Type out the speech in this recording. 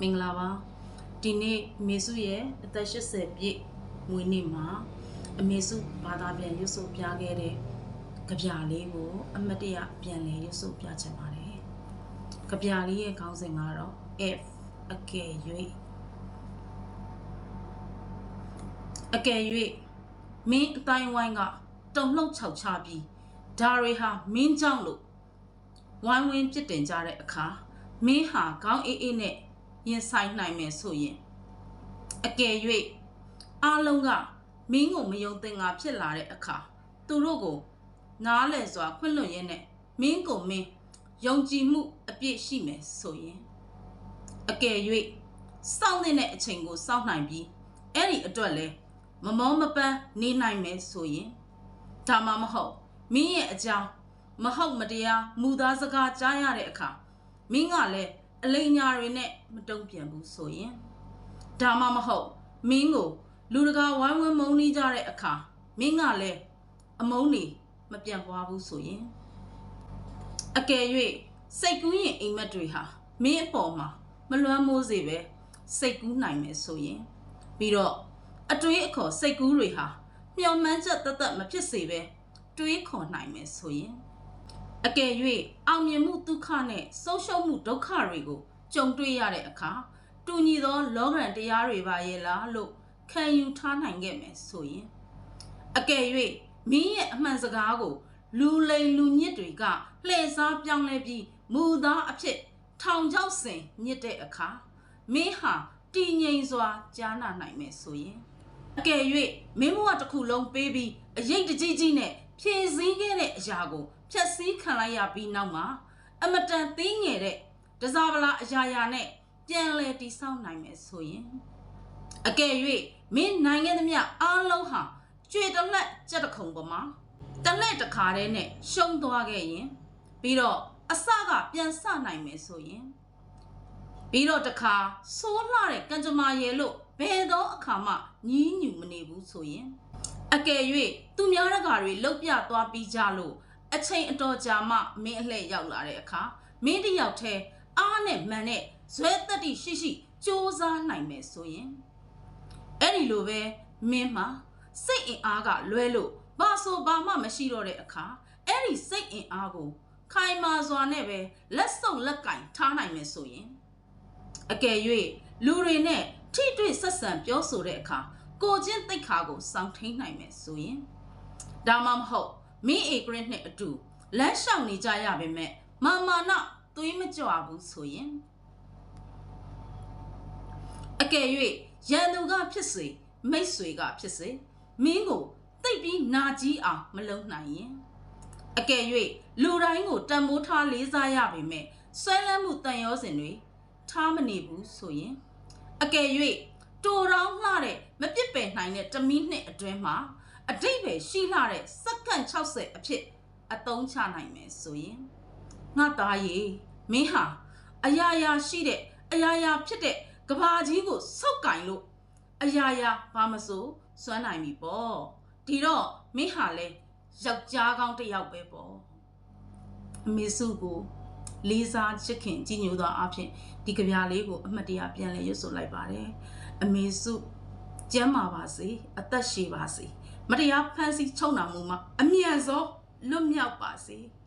မင်္ဂလာပါဒီနေ့အမေစုရဲ့အသက်80ပြည့်မွေးနေ့မှာအမေစုဘာသာပြန်ရွတ်ဆိုပြခဲ့တဲ့ကြပြလေးကိုအမတ်တရပြန်လဲရွတ်ဆိုပြချင်ပါတယ်ကြပြလေးရဲ့ခေါင်းစဉ်ကတော့ F အကယ်၍အကယ်၍မင်းအတိုင်းဝိုင်းကတုံလှုပ်ချောက်ချပြီးဒါတွေဟာမင်းကြောင့်လို့ဝိုင်းဝန်းပြစ်တင်ကြတဲ့အခါမင်းဟာခေါင်းအေးအေးနဲ့ ရင်ဆိုင်နိုင်မယ်ဆိုရင်အကယ်၍အားလုံးကမင်းကိုမယုံသင်ငါဖြစ်လာတဲ့အခါသူတို့ကို နားလည်စွာခွင့်လွှတ်ရင်းနဲ့မင်းကိုမင်းယုံကြည်မှုအပြည့်ရှိမယ်ဆိုရင်အကယ်၍စောင့်တဲ့အချိန်ကိုစောင့်နိုင်ပြီးအဲ့ဒီအတွက်လဲမမောမပန်းနေနိုင်မယ်ဆိုရင်ဒါမှမဟုတ်မင်းရဲ့အကြောင်းမဟုတ်မတရားမူသားစကားကြားရတဲ့အခါမင်းကလည်း အလိညာတွေနဲ့မတုံ့ပြန်ဘူးဆိုရင်ဒါမှမဟုတ်မင်းကို လူတကာဝိုင်းဝန်းမုန်းနေကြတဲ့အခါမင်းကလည်းအမုန်းနေမပြန်ပွားဘူးဆိုရင်အကယ်၍စိတ်ကူးရင်အိမ်မက်တွေဟာမင်းအပေါ်မှာမလွမ်းမိုးစေပဲစိတ်ကူးနိုင်မယ်ဆိုရင်ပြီးတော့အတွေးအခေါ်စိတ်ကူးတွေဟာမျော်မှန်းချက်တသက်မဖြစ်စေပဲတွေးခေါ်နိုင်မယ်ဆိုရင် အကယ်၍အောင်မြင်မှုဒုက္ခနဲ့ဆုံးရှုံးမှုဒုက္ခတွေကိုကြုံတွေ့ရတဲ့အခါတူညီသော လောကရန်တရားတွေပါရဲ့လားလို့ခံယူထားနိုင်ခဲ့မယ်ဆိုရင်အကယ်၍မင်းရဲ့အမှန်စကားကို လူလိမ်လူညစ်တွေကလှည့်စားပြောင်းလဲပြီးမူသားအဖြစ်ထောင်ချောက်ဆင်ညစ်တဲ့အခါမင်းဟာတည်ငြိမ်စွာကြားနာနိုင်မယ်ဆိုရင်အကယ်၍မင်းဘဝတစ်ခုလုံးပေးပြီးအရေးတကြီးကြီးနဲ့ ဖြည့်ဆည်းခဲ့တဲ့အရာကိုဖြတ်စည်းခံလိုက်ရပြီးနောက်မှာအမတန်သိငယ်တဲ့တစားပလာအရာရာနဲ့ပြန်လဲတိဆောက်နိုင်မယ်ဆိုရင်အကယ်၍မင်းနိုင်ငံသမျှအားလုံးဟာကြွေတလက်ကြက်တခုံပေါ်မှာတလက်တခါတည်းနဲ့ရှုံးသွားခဲ့ရင်ပြီးတော့အစကပြန်ဆနိုင်မယ်ဆိုရင်ပြီးတော့တခါဆိုးလှတဲ့ကံကြမ္မာရဲ့လို့ဘယ်သောအခါမှညီးညူမနေဘူးဆိုရင် အကယ်၍သူများတကာတွေလှုပ်ပြသွားပြီးကြလို့အချိန်အတော်ကြာမှမင်းအလှည့်ရောက်လာတဲ့အခါမင်းတယောက်တည်းအားနဲ့မှန်နဲ့ဇွဲတက်တိရှိရှိစူးစမ်းနိုင်မယ်ဆိုရင်အဲ့ဒီလိုပဲမင်းမှာစိတ်အင်အားကလွဲလို့ဘာဆိုဘာမှမရှိတော့တဲ့အခါအဲ့ဒီစိတ်အင်အားကိုခိုင်မာစွာနဲ့ပဲလက်စုပ်လက်ကင်ထားနိုင်မယ်ဆိုရင်အကယ်၍လူတွေနဲ့ထိတွေ့ဆက်ဆံပြောဆိုတဲ့အခါ ကိုချင်းတိတ်ခါကိုစောင့်ထိန်နိုင်မယ်ဆိုရင်ဒါမှမဟုတ်မင်းအေဂရစ်နဲ့အတူလမ်းလျှောက်နေကြရပါမယ်မာမာနသွေးမကြွဘူးဆိုရင်အကယ်၍ရန်သူကဖြစ်စေမိတ်ဆွေကဖြစ်စေမင်းကိုတိတ်ပြီးနာကြီးအောင်မလုံနိုင်ရင်အကယ်၍လူတိုင်းကိုတန်မိုးထားလေးစားရပေမဲ့ဆွဲလန်းမှုတန်ရောစင်တွေထားမနေဘူးဆိုရင်အကယ်၍ တိုတောင်းလှတဲ့မပြစ်ပယ်နိုင်တဲ့တမီးနှစ်အတွင်းမှာအတိတ်ပဲရှိလှတဲ့စက္ကန့်60အဖြစ်အသုံးချနိုင်မယ်ဆိုရင်ငါသားရေမင်းဟာအရာရာရှိတဲ့အရာရာဖြစ်တဲ့ကဘာကြီးကိုစောက်ကင်လို့အရာရာဘာမဆိုစွမ်းနိုင်ပြီပေါ့ဒီတော့မင်းဟာလဲယောက်ျားကောင်းတစ်ယောက်ပဲပေါ့အမေစုကိုလေးစားချစ်ခင်ကြည်ညိုသောအဖြစ်ဒီကြပြလေးကိုအမှတ်တရပြန်လဲရွတ်ဆိုလိုက်ပါတယ် အမေစုကျမ်းမာပါစေအသက်ရှည်ပါစေမတရားဖန်ဆီးချုံနှောင်မှုမှာအမြန်ဆုံးလွတ်မြောက်ပါစေ။